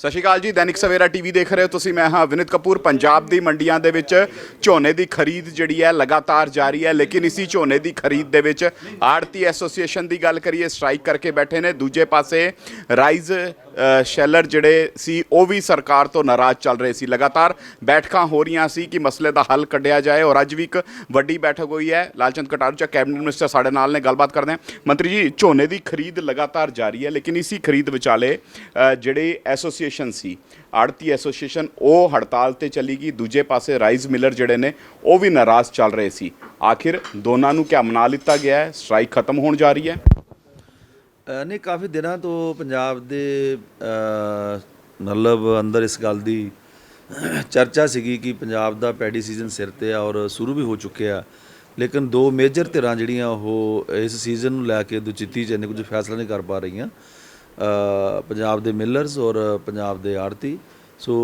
ਸਤਿ ਸ਼੍ਰੀ ਅਕਾਲ ਜੀ, ਦੈਨਿਕ ਸਵੇਰਾ ਟੀਵੀ ਦੇਖ ਰਹੇ ਹੋ ਤੁਸੀਂ। ਮੈਂ ਹਾਂ ਵਿਨਿਤ ਕਪੂਰ। ਪੰਜਾਬ ਦੀ ਮੰਡੀਆਂ ਦੇ ਵਿੱਚ ਝੋਨੇ ਦੀ ਖਰੀਦ ਜਿਹੜੀ ਹੈ ਲਗਾਤਾਰ ਜਾਰੀ ਹੈ, ਲੇਕਿਨ ਇਸੀ ਝੋਨੇ ਦੀ ਖਰੀਦ ਦੇ ਵਿੱਚ ਆੜਤੀ ਐਸੋਸੀਏਸ਼ਨ ਦੀ ਗੱਲ ਕਰੀਏ, ਸਟ੍ਰਾਈਕ ਕਰਕੇ ਬੈਠੇ ਨੇ। ਦੂਜੇ ਪਾਸੇ ਰਾਈਜ਼ ਸ਼ੈਲਰ ਜਿਹੜੇ ਸੀ, ਉਹ ਵੀ ਸਰਕਾਰ ਤੋਂ ਨਾਰਾਜ਼ ਚੱਲ ਰਹੇ ਸੀ। ਲਗਾਤਾਰ ਬੈਠਕਾਂ ਹੋ ਰਹੀਆਂ ਸੀ ਕਿ ਮਸਲੇ ਦਾ ਹੱਲ ਕੱਢਿਆ ਜਾਏ ਔਰ ਅੱਜ ਵੀ ਇੱਕ ਵੱਡੀ ਬੈਠਕ ਹੋਈ ਹੈ। ਲਾਲਚੰਦ ਕਟਾਰੂ ਚ ਕੈਬਨਿਟ ਮਿਨਿਸਟਰ ਸਾਡੇ ਨਾਲ ਨੇ, ਗੱਲਬਾਤ ਕਰਦੇ ਹਾਂ। ਮੰਤਰੀ ਜੀ, ਝੋਨੇ ਦੀ ਖਰੀਦ ਲਗਾਤਾਰ ਜਾਰੀ ਹੈ, ਲੇਕਿਨ ਇਸੀ ਖਰੀਦ ਵਿਚਾਲੇ ਜਿਹੜੇ ਐਸੋਸੀਏਸ਼ਨ ਸੀ, ਆੜਤੀ ਐਸੋਸੀਏਸ਼ਨ, ਉਹ ਹੜਤਾਲ ਤੇ ਚਲੀ ਗਈ। ਦੂਜੇ ਪਾਸੇ ਰਾਈਜ਼ ਮਿਲਰ ਜਿਹੜੇ ਨੇ, ਉਹ ਵੀ ਨਾਰਾਜ਼ ਚੱਲ ਰਹੇ ਸੀ। ਆਖਿਰ ਦੋਨਾਂ ਨੂੰ ਕਿਆ ਮਨਾ ਲਿੱਤਾ ਗਿਆ ਹੈ? ਸਟ੍ਰਾਈਕ ਖਤਮ ਹੋਣ ਜਾ ਰਹੀ ਹੈ। ਅ, ਨਹੀਂ ਕਾਫੀ ਦਿਨਾਂ ਤੋਂ ਪੰਜਾਬ ਦੇ ਮਤਲਬ ਅੰਦਰ ਇਸ ਗੱਲ ਦੀ ਚਰਚਾ ਸੀਗੀ ਕਿ ਪੰਜਾਬ ਦਾ ਪੈਡੀ ਸੀਜ਼ਨ ਸਿਰ ਤੇ ਆ ਔਰ ਸ਼ੁਰੂ ਵੀ ਹੋ ਚੁੱਕਿਆ। ਲੇਕਿਨ ਦੋ ਮੇਜਰ ਧਿਰਾਂ ਜਿਹੜੀਆਂ ਉਹ ਇਸ ਸੀਜ਼ਨ ਨੂੰ ਲੈ ਕੇ ਦੁਚਿੱਤੀ ਚ ਇੰਨੇ ਕੁਝ ਫੈਸਲਾ ਨਹੀਂ ਕਰ ਪਾ ਰਹੀਆਂ। ਪੰਜਾਬ ਦੇ ਮਿਲਰਸ ਔਰ ਪੰਜਾਬ ਦੇ ਆੜਤੀ ਸੋ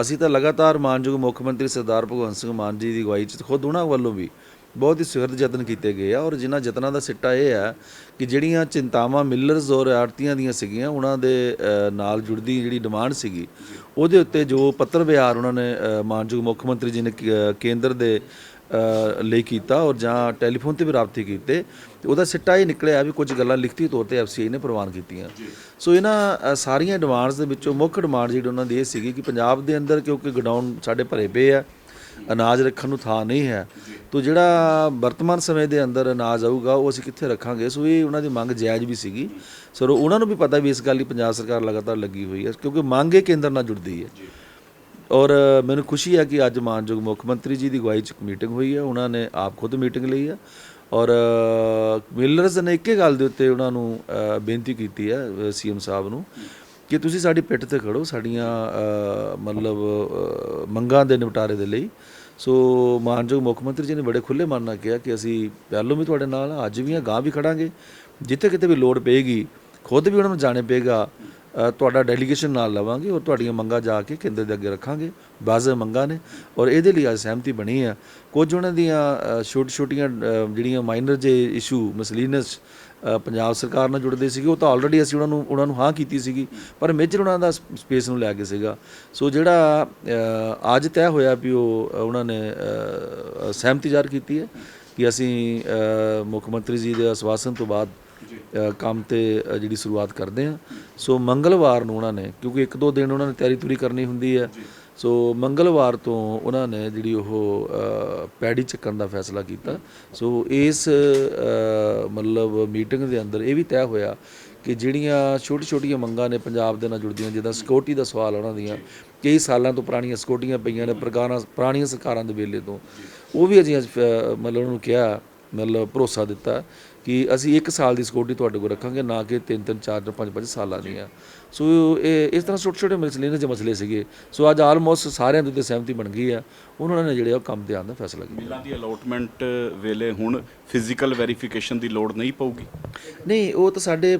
ਅਸੀਂ ਤਾਂ ਲਗਾਤਾਰ ਮਾਨਯੋਗ ਮੁੱਖ ਮੰਤਰੀ ਸਰਦਾਰ ਭਗਵੰਤ ਸਿੰਘ ਮਾਨ ਜੀ ਦੀ ਅਗਵਾਈ ਚ ਖੁਦ ਉਹਨਾਂ ਵੱਲੋਂ ਵੀ ਬਹੁਤ ਹੀ ਸੁਹਿਰਦ ਯਤਨ ਕੀਤੇ ਗਏ ਆ ਔਰ ਜਿਨ੍ਹਾਂ ਯਤਨਾਂ ਦਾ ਸਿੱਟਾ ਇਹ ਹੈ ਕਿ ਜਿਹੜੀਆਂ ਚਿੰਤਾਵਾਂ ਮਿਲਰਸ ਔਰ ਆੜਤੀਆਂ ਦੀਆਂ ਸੀਗੀਆਂ ਉਹਨਾਂ ਦੇ ਨਾਲ ਜੁੜਦੀ ਜਿਹੜੀ ਡਿਮਾਂਡ ਸੀਗੀ ਉਹਦੇ ਉੱਤੇ ਜੋ ਪੱਤਰ ਵਿਹਾਰ ਉਹਨਾਂ ਨੇ ਮਾਨਯੋਗ ਮੁੱਖ ਮੰਤਰੀ ਜੀ ਨੇ ਕੇਂਦਰ ਦੇ ਲਈ ਕੀਤਾ ਔਰ ਜਾਂ ਟੈਲੀਫੋਨ ਤੇ ਵੀ ਰਾਬਤੇ ਕੀਤੇ ਤੇ ਉਹਦਾ ਸਿੱਟਾ ਇਹ ਨਿਕਲਿਆ ਵੀ ਕੁਝ ਗੱਲਾਂ ਲਿਖਤੀ ਤੌਰ ਤੇ ਐਫਸੀਆਈ ਨੇ ਪ੍ਰਵਾਨ ਕੀਤੀਆਂ। ਸੋ ਇਹਨਾਂ ਸਾਰੀਆਂ ਡਿਮਾਂਡਸ ਦੇ ਵਿੱਚੋਂ ਮੁੱਖ ਡਿਮਾਂਡ ਜਿਹੜੀ ਉਹਨਾਂ ਦੀ ਇਹ ਸੀਗੀ ਕਿ ਪੰਜਾਬ ਦੇ ਅੰਦਰ ਕਿਉਂਕਿ ਗਡਾਊਨ ਸਾਡੇ ਭਰੇ ਪਏ ਆ ਅਨਾਜ ਰੱਖਣ ਨੂੰ ਥਾਂ ਨਹੀਂ ਹੈ ਤੋ ਜਿਹੜਾ ਵਰਤਮਾਨ ਸਮੇਂ ਦੇ ਅੰਦਰ ਅਨਾਜ ਆਊਗਾ ਉਹ ਅਸੀਂ ਕਿੱਥੇ ਰੱਖਾਂਗੇ? ਸੋ ਇਹ ਉਹਨਾਂ ਦੀ ਮੰਗ ਜਾਇਜ਼ ਵੀ ਸੀਗੀ। ਸੋ ਉਹਨਾਂ ਨੂੰ ਵੀ ਪਤਾ ਵੀ ਇਸ ਗੱਲ ਲਈ ਪੰਜਾਬ ਸਰਕਾਰ ਲਗਾਤਾਰ ਲੱਗੀ ਹੋਈ ਹੈ ਕਿਉਂਕਿ ਮੰਗ ਇਹ ਕੇਂਦਰ ਨਾਲ ਜੁੜਦੀ ਹੈ। ਔਰ ਮੈਨੂੰ ਖੁਸ਼ੀ ਹੈ ਕਿ ਅੱਜ ਮਾਨਯੋਗ ਮੁੱਖ ਮੰਤਰੀ ਜੀ ਦੀ ਅਗਵਾਈ 'ਚ ਮੀਟਿੰਗ ਹੋਈ ਹੈ ਉਹਨਾਂ ਨੇ ਆਪ ਖੁਦ ਮੀਟਿੰਗ ਲਈ ਹੈ। ਔਰ ਮਿਲਰਸ ਨੇ ਇੱਕੇ ਗੱਲ ਦੇ ਉੱਤੇ ਉਹਨਾਂ ਨੂੰ ਬੇਨਤੀ ਕੀਤੀ ਹੈ ਸੀਐਮ ਸਾਹਿਬ ਨੂੰ ਕਿ ਤੁਸੀਂ ਸਾਡੀ ਪਿੱਠ ਤੇ ਖੜੋ ਸਾਡੀਆਂ ਮਤਲਬ ਮੰਗਾਂ ਦੇ ਨਿਪਟਾਰੇ ਦੇ ਲਈ। ਸੋ ਮਾਨਯੋਗ ਮੁੱਖ ਮੰਤਰੀ ਜੀ ਨੇ ਬੜੇ ਖੁੱਲੇ ਮਨ ਨਾਲ ਕਿਹਾ ਕਿ ਅਸੀਂ ਪਹਿਲੋਂ ਵੀ ਤੁਹਾਡੇ ਨਾਲ ਹਾਂ, ਅੱਜ ਵੀ ਹਾਂ ਗਾਂ ਵੀ ਖੜਾਂਗੇ। ਜਿੱਥੇ ਕਿਤੇ ਵੀ ਲੋੜ ਪਏਗੀ ਖੁਦ ਵੀ ਉਹਨਾਂ ਨੂੰ ਜਾਣੇ ਪਏਗਾ ਤੁਹਾਡਾ ਡੈਲੀਗੇਸ਼ਨ ਨਾਲ ਲਵਾਂਗੇ ਔਰ ਤੁਹਾਡੀਆਂ ਮੰਗਾਂ ਜਾ ਕੇ ਕੇਂਦਰ ਦੇ ਅੱਗੇ ਰੱਖਾਂਗੇ। ਬਾਜ਼ਰ ਮੰਗਾਂ ਨੇ ਔਰ ਇਹਦੇ ਲਈ ਅੱਜ ਸਹਿਮਤੀ ਬਣੀ ਆ ਕੁਝ ਉਹਨਾਂ ਦੀਆਂ ਛੋਟੀ ਛੋਟੀਆਂ ਜਿਹੜੀਆਂ ਮਾਈਨਰ ਜੇ ਇਸ਼ੂ ਮਸਲੀਨਸ ਪੰਜਾਬ ਸਰਕਾਰ ਨਾਲ ਜੁੜਦੇ ਸੀਗੇ ਉਹ ਤਾਂ ਆਲਰੇਡੀ ਅਸੀਂ ਉਹਨਾਂ ਨੂੰ ਉਹਨਾਂ ਨੂੰ ਹਾਂ ਕੀਤੀ ਸੀਗੀ ਪਰ ਮੇਜਰ ਉਹਨਾਂ ਦਾ ਸਪੇਸ ਨੂੰ ਲੈ ਕੇ ਸੀਗਾ। ਸੋ ਜਿਹੜਾ ਅੱਜ ਤੈਅ ਹੋਇਆ ਵੀ ਉਹ ਉਹਨਾਂ ਨੇ ਸਹਿਮਤੀ ਜ਼ਾਹਰ ਕੀਤੀ ਹੈ ਕਿ ਅਸੀਂ ਮੁੱਖ ਮੰਤਰੀ ਜੀ ਦੇ ਆਸ਼ਵਾਸਨ ਤੋਂ ਬਾਅਦ ਕੰਮ ਤੇ ਜਿਹੜੀ ਸ਼ੁਰੂਆਤ ਕਰਦੇ ਆ ਸੋ ਮੰਗਲਵਾਰ ਨੂੰ ਉਹਨਾਂ ਨੇ ਕਿਉਂਕਿ ਇੱਕ ਦੋ ਦਿਨ ਉਹਨਾਂ ਨੇ ਤਿਆਰੀ ਤੁਰੀ ਕਰਨੀ ਹੁੰਦੀ ਹੈ। ਸੋ ਮੰਗਲਵਾਰ ਤੋਂ ਉਹਨਾਂ ਨੇ ਜਿਹੜੀ ਉਹ ਪੈੜੀ ਚੱਕਣ ਦਾ ਫੈਸਲਾ ਕੀਤਾ। ਸੋ ਇਸ ਮਤਲਬ ਮੀਟਿੰਗ ਦੇ ਅੰਦਰ ਇਹ ਵੀ ਤੈਅ ਹੋਇਆ ਕਿ ਜਿਹੜੀਆਂ ਛੋਟੀ ਛੋਟੀਆਂ ਮੰਗਾਂ ਨੇ ਪੰਜਾਬ ਦੇ ਨਾਲ ਜੁੜਦੀਆਂ, ਜਿੱਦਾਂ ਸਿਕਿਉਰਿਟੀ ਦਾ ਸਵਾਲ ਉਹਨਾਂ ਦੀਆਂ, ਕਈ ਸਾਲਾਂ ਤੋਂ ਪੁਰਾਣੀਆਂ ਸਿਕਿਉਰਟੀਆਂ ਪਈਆਂ ਨੇ ਪ੍ਰਕਾਰਾਂ ਪੁਰਾਣੀਆਂ ਸਰਕਾਰਾਂ ਦੇ ਵੇਲੇ ਤੋਂ। ਉਹ ਵੀ ਅਸੀਂ ਫ- ਮਤਲਬ ਉਹਨਾਂ ਨੂੰ ਕਿਹਾ ਮਤਲਬ ਭਰੋਸਾ ਦਿੱਤਾ ਕਿ ਅਸੀਂ 1 ਸਾਲ ਦੀ ਸਿਕਿਉਰਿਟੀ ਤੁਹਾਡੇ ਕੋਲ ਰੱਖਾਂਗੇ ਨਾ ਕਿ 3 3 4 5 5 ਸਾਲਾਂ ਦੀਆਂ। ਸੋ ਇਹ ਇਸ ਤਰ੍ਹਾਂ ਛੋਟੇ ਛੋਟੇ ਮਸਲੇ ਜਿਹੇ ਮਸਲੇ ਸੀਗੇ। ਸੋ ਅੱਜ ਆਲਮੋਸਟ ਸਾਰਿਆਂ ਦੇ ਉੱਤੇ ਸਹਿਮਤੀ ਬਣ ਗਈ ਆ। ਉਹਨਾਂ ਨੇ ਜਿਹੜੇ ਉਹ ਕੰਮ ਤੇ ਆਉਣ ਦਾ ਫੈਸਲਾ ਕੀਤਾ। ਮਿਲਾਂ ਦੀ ਅਲੋਟਮੈਂਟ ਵੇਲੇ ਹੁਣ ਫਿਜ਼ੀਕਲ ਵੈਰੀਫਿਕੇਸ਼ਨ ਦੀ ਲੋੜ ਨਹੀਂ ਪਊਗੀ? ਨਹੀਂ ਉਹ ਤਾਂ ਸਾਡੇ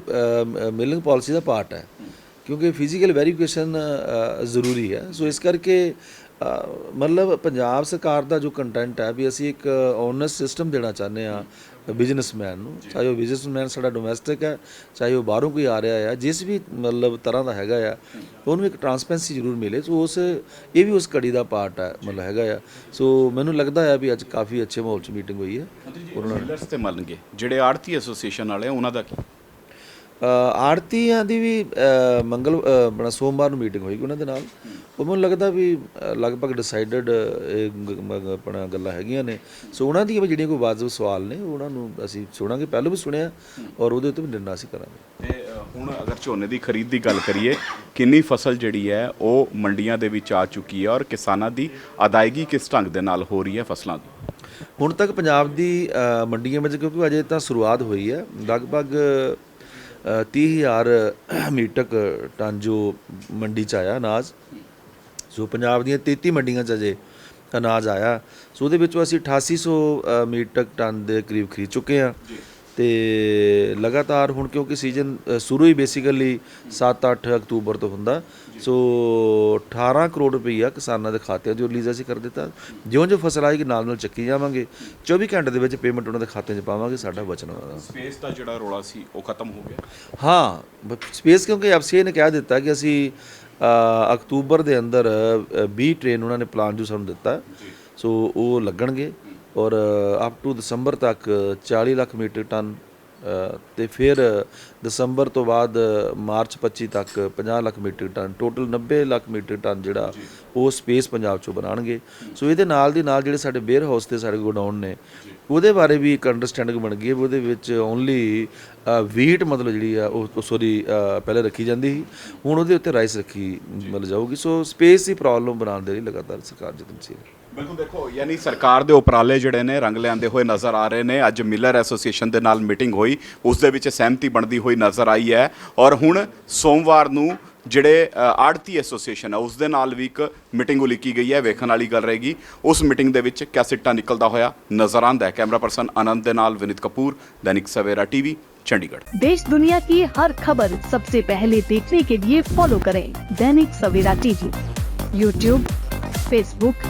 ਮਿਲਿੰਗ ਪਾਲਿਸੀ ਦਾ ਪਾਰਟ ਹੈ। ਕਿਉਂਕਿ ਫਿਜ਼ੀਕਲ ਵੈਰੀਫਿਕੇਸ਼ਨ ਜ਼ਰੂਰੀ ਹੈ। ਸੋ ਇਸ ਕਰਕੇ ਮਤਲਬ ਪੰਜਾਬ ਸਰਕਾਰ ਦਾ ਜੋ ਕੰਟੈਂਟ ਹੈ ਵੀ ਅਸੀਂ ਇੱਕ ਓਨੈਸਟ ਸਿਸਟਮ ਦੇਣਾ ਚਾਹੁੰਦੇ ਆ ਬਿਜ਼ਨਸਮੈਨ ਨੂੰ ਚਾਹੇ ਉਹ ਬਿਜ਼ਨਸਮੈਨ ਸਾਡਾ ਡੋਮੈਸਟਿਕ ਹੈ ਚਾਹੇ ਉਹ ਬਾਹਰੋਂ ਕੋਈ ਆ ਰਿਹਾ ਹੈ ਜਿਸ ਵੀ ਮਤਲਬ ਤਰ੍ਹਾਂ ਦਾ ਹੈਗਾ ਆ ਉਹਨੂੰ ਇੱਕ ਟਰਾਂਸਪੈਰੈਂਸੀ ਜ਼ਰੂਰ ਮਿਲੇ। ਸੋ ਉਸ ਇਹ ਵੀ ਉਸ ਕੜੀ ਦਾ ਪਾਰਟ ਹੈ ਮਤਲਬ ਹੈਗਾ ਆ। ਸੋ ਮੈਨੂੰ ਲੱਗਦਾ ਹੈ ਵੀ ਅੱਜ ਕਾਫੀ ਅੱਛੇ ਮਾਹੌਲ 'ਚ ਮੀਟਿੰਗ ਹੋਈ ਹੈ। ਮਿਲਰਸ ਤੇ ਮੰਨਗੇ ਜਿਹੜੇ ਆੜਤੀ ਐਸੋਸੀਏਸ਼ਨ ਵਾਲੇ ਆ, ਉਹਨਾਂ ਦਾ ਕੀ? ਅ, ਆੜਤੀਆਂ ਦੀ ਵੀ ਮੰਗਲ ਆਪਣਾ ਸੋਮਵਾਰ ਨੂੰ ਮੀਟਿੰਗ ਹੋਏਗੀ ਉਹਨਾਂ ਦੇ ਨਾਲ। ਉਹ ਮੈਨੂੰ ਲੱਗਦਾ ਵੀ ਲਗਭਗ ਡਿਸਾਈਡਡ ਆਪਣਾ ਗੱਲਾਂ ਹੈਗੀਆਂ ਨੇ। ਸੋ ਉਹਨਾਂ ਵੀ ਜਿਹੜੀਆਂ ਕੋਈ ਵਾਜਬ ਸਵਾਲ ਨੇ ਉਹਨਾਂ ਨੂੰ ਅਸੀਂ ਸੁਣਾਂਗੇ। ਪਹਿਲਾਂ ਵੀ ਸੁਣਿਆ ਔਰ ਉਹਦੇ ਉੱਤੇ ਵੀ ਨਿਰਣਾ ਅਸੀਂ ਕਰਾਂਗੇ। ਤੇ ਹੁਣ ਅਗਰ ਝੋਨੇ ਦੀ ਖਰੀਦ ਦੀ ਗੱਲ ਕਰੀਏ ਕਿੰਨੀ ਫਸਲ ਜਿਹੜੀ ਹੈ ਉਹ ਮੰਡੀਆਂ ਦੇ ਵਿੱਚ ਆ ਚੁੱਕੀ ਹੈ ਔਰ ਕਿਸਾਨਾਂ ਦੀ ਅਦਾਇਗੀ ਕਿਸ ਢੰਗ ਦੇ ਨਾਲ ਹੋ ਰਹੀ ਹੈ ਫਸਲਾਂ ਦੀ? ਹੁਣ ਤੱਕ ਪੰਜਾਬ ਦੀ ਮੰਡੀਆਂ ਵਿੱਚ ਕਿਉਂਕਿ ਅਜੇ ਤਾਂ ਸ਼ੁਰੂਆਤ ਹੋਈ ਹੈ। ਲਗਭਗ 30000 ਮੀਟਕ ਟਨ ਜੋ ਮੰਡੀ ਚ ਆਇਆ ਅਨਾਜ। ਸੋ ਪੰਜਾਬ ਦੀਆਂ 33 ਮੰਡੀਆਂ 'ਚ ਅਜੇ ਅਨਾਜ ਆਇਆ। ਸੋ ਉਹਦੇ ਵਿੱਚੋਂ ਅਸੀਂ 8800 ਅ, ਮੀਟਰ ਟਨ ਦੇ ਕਰੀਬ ਖਰੀਦ ਚੁੱਕੇ ਹਾਂ। ਤੇ ਲਗਾਤਾਰ ਹੁਣ ਕਿਉਂਕਿ ਸੀਜ਼ਨ ਸ਼ੁਰੂ ਹੀ ਬੇਸਿਕਲੀ 7-8 ਅਕਤੂਬਰ ਤੋਂ ਹੁੰਦਾ। ਸੋ 18 ਕਰੋੜ ਰੁਪਈਆ ਕਿਸਾਨਾਂ ਦੇ ਖਾਤਿਆਂ 'ਚ ਰਿਲੀਜ਼ ਅਸੀਂ ਕਰ ਦਿੱਤਾ। ਜਿਉਂ ਜਿਉਂ ਫਸਲ ਆਏਗੀ ਨਾਲ ਨਾਲ ਚੱਕੀ ਜਾਵਾਂਗੇ। 24 ਘੰਟੇ ਦੇ ਵਿੱਚ ਪੇਮੈਂਟ ਉਹਨਾਂ ਦੇ ਖਾਤਿਆਂ 'ਚ ਪਾਵਾਂਗੇ ਸਾਡਾ ਵਚਨ ਸਪੇਸ ਦਾ ਜਿਹੜਾ ਰੋਲਾ ਸੀ ਉਹ ਖਤਮ ਹੋ ਗਿਆ? ਹਾਂ ਸਪੇਸ ਕਿਉਂਕਿ ਐਫਸੀਏ ਨੇ ਕਹਿ ਦਿੱਤਾ ਕਿ ਅਸੀਂ ਅਕਤੂਬਰ ਦੇ ਅੰਦਰ ਅ, 20 ਟ੍ਰੇਨ ਉਹਨਾਂ ਨੇ ਪਲਾਨ ਜੋ ਸਾਨੂੰ ਦਿੱਤਾ। ਸੋ ਉਹ ਲੱਗਣਗੇ। ਔਰ ਅਪ ਟੂ ਦਸੰਬਰ ਤੱਕ 40 ਲੱਖ ਮੀਟਰ ਟਨ ਤੇ ਫਿਰ ਦਸੰਬਰ ਤੋਂ ਬਾਅਦ ਮਾਰਚ 25 ਤੱਕ 50 lakh metre ton total 90 lakh metre ton ਜਿਹੜਾ ਉਹ ਸਪੇਸ ਪੰਜਾਬ ਚੋਂ ਬਣਾਉਣਗੇ। ਸੋ ਇਹਦੇ ਨਾਲ ਦੀ ਨਾਲ ਜਿਹੜੇ ਸਾਡੇ ਵੇਅਰ ਹਾਊਸ ਤੇ ਸਾਡੇ ਗੋਡਾਊਨ ਨੇ ਉਹਦੇ ਬਾਰੇ ਵੀ ਇੱਕ ਅੰਡਰਸਟੈਂਡਿੰਗ ਬਣ ਗਈ ਹੈ ਉਹਦੇ ਵਿੱਚ ਓਨਲੀ ਵੀਟ ਮਤਲਬ ਜਿਹੜੀ ਆ ਉਹ ਸੋਰੀ ਪਹਿਲੇ ਰੱਖੀ ਜਾਂਦੀ ਸੀ। ਹੁਣ ਉਹਦੇ ਉੱਤੇ ਰਾਈਸ ਰੱਖੀ ਮਿਲ ਜਾਊਗੀ। ਸੋ ਸਪੇਸ ਦੀ ਪ੍ਰੋਬਲਮ ਬਣਾਉਣ ਦੇ ਲਈ ਲਗਾਤਾਰ ਸਰਕਾਰ ਯਤਨਸ਼ੀਲ ਹੈ। ਬਿਲਕੁਲ ਦੇਖੋ ਯਾਨੀ ਸਰਕਾਰ ਦੇ ਉਪਰਾਲੇ ਜਿਹੜੇ ਨੇ ਰੰਗ ਲਿਆਂਦੇ ਹੋਏ ਨਜ਼ਰ ਆ ਰਹੇ ਨੇ ਅੱਜ ਮਿਲਰ ਐਸੋਸੀਏਸ਼ਨ ਦੇ ਨਾਲ ਮੀਟਿੰਗ ਹੋਈ ਉਸ ਦੇ ਵਿੱਚ ਸਹਿਮਤੀ ਬਣਦੀ ਹੋਈ ਨਜ਼ਰ ਆਈ ਹੈ ਔਰ ਹੁਣ ਸੋਮਵਾਰ ਨੂੰ ਜਿਹੜੇ ਅ, ਆੜਤੀ ਐਸੋਸੀਏਸ਼ਨ ਹੈ ਉਸ ਦੇ ਨਾਲ ਵੀ ਇੱਕ ਮੀਟਿੰਗ ਉਲੀਕੀ ਗਈ ਹੈ ਵੇਖਣ ਵਾਲੀ ਗੱਲ ਰਹੇਗੀ ਉਸ ਮੀਟਿੰਗ ਦੇ ਵਿੱਚ ਕਿਆ ਸਿੱਟਾ ਨਿਕਲਦਾ ਹੋਇਆ ਨਜ਼ਰ ਆਉਂਦਾ ਹੈ ਕੈਮਰਾ ਪਰਸਨ ਆਨੰਦ ਦੇ ਨਾਲ ਵਿਨੀਤ ਕਪੂਰ ਦੈਨਿਕ ਸਵੇਰਾ ਟੀਵੀ ਚੰਡੀਗੜ੍ਹ देश दुनिया की हर खबर सबसे पहले देखने के लिए फॉलो करें Dainik Savera TV YouTube Facebook